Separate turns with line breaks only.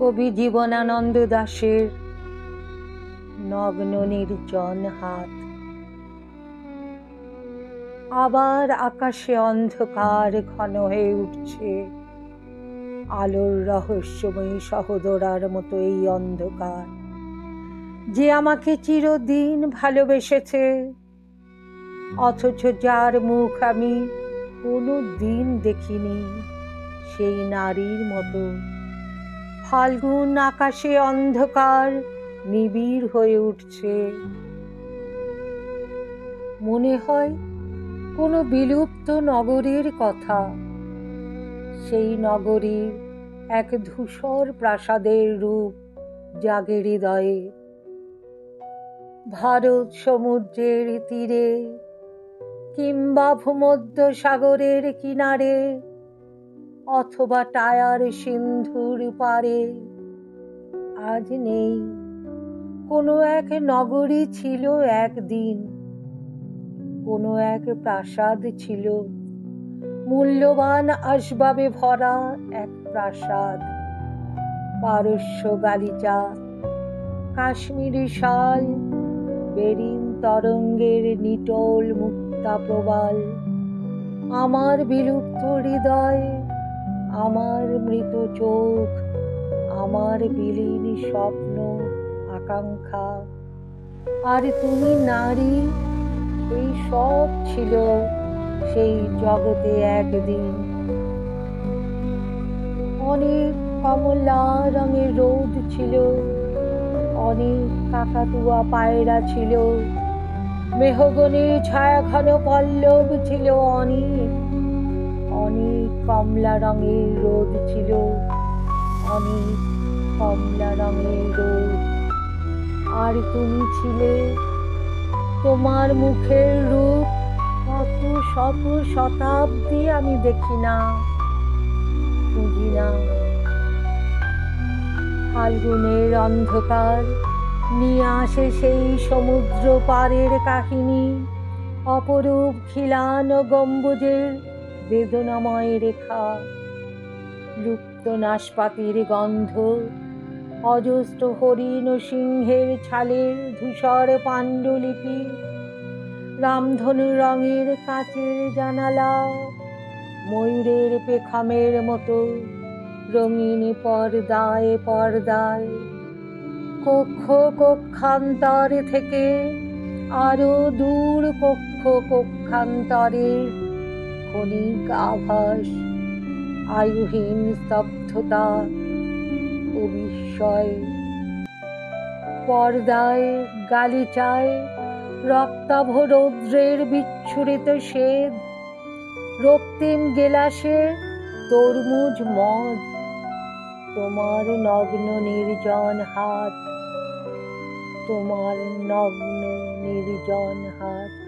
কবি জীবনানন্দ দাশের নগ্ন নির্জন হাত। আবার আকাশে অন্ধকার ঘন হয়ে উঠছে। আলোর রহস্যময়ী সহোদরার মতো এই অন্ধকার। যে আমাকে চিরদিন ভালোবেসেছে, অথচ যার মুখ আমি কোনো দিন দেখিনি, সেই নারীর মতো। ফাল্গুন আকাশে অন্ধকার, নিবিড় হয়ে উঠছে। মনে হয় কোনো বিলুপ্ত নগরীর কথা। সেই নগরীর এক ধূসর প্রাসাদের রূপ জাগে হৃদয়ে। ভারত সমুদ্রের তীরে কিংবা ভূমধ্য সাগরের কিনারে অথবা টায়ার সিন্ধুর পারে। আজ নেই। কোনো এক নগরী ছিল একদিন। কোনো এক প্রাসাদ ছিল। মূল্যবান আসবাবে ভরা এক প্রাসাদ। পারস্য গালিচা, কাশ্মীরি শাল, বেরিন তরঙ্গের নিটোল মুক্তা প্রবাল। আমার বিলুপ্ত হৃদয় আমার মৃত চোখ, আমার বিলীন স্বপ্ন, আকাঙ্ক্ষা। আর তুমি নারী, এই সব ছিল সেই জগতে একদিন। অনেক কমলা রঙের রোদ ছিল, অনেক কাকাতুয়া পায়রা ছিল মেহগনির ছায়া ঘন পল্লব ছিল অনেক। অনেক কমলা রঙের রোদ ছিল। অনেক কমলা রঙের রোদ। আর তুমি ছিলে তোমার মুখের রূপ। কত শত শতাব্দী আমি দেখি না, বুঝি না। ফাল্গুনের অন্ধকার নিয়ে আসে সেই সমুদ্র পারের কাহিনী। অপরূপ খিলান গম্বুজের বেদনাময় রেখা, লুপ্ত নাশপাতির গন্ধ, অজস্র হরিণ সিংহের ছালের ধূসর পাণ্ডুলিপি, রামধনু রঙের কাচের জানালা, ময়ূরের পেখামের মতো রঙিন পর্দায় পর্দায়, কক্ষ কক্ষান্তর থেকে আরও দূর কক্ষ কক্ষান্তরের ক্ষণিক আভাস, আয়ুহীন স্তব্ধতা ও বিস্ময়। পর্দায় গালিচায় রক্তাভ রৌদ্রের বিচ্ছুরিত শ্বেদ রক্তিম গেলাসে তরমুজ মদ, তোমার নগ্ন নির্জন হাত, তোমার নগ্ন নির্জন হাত।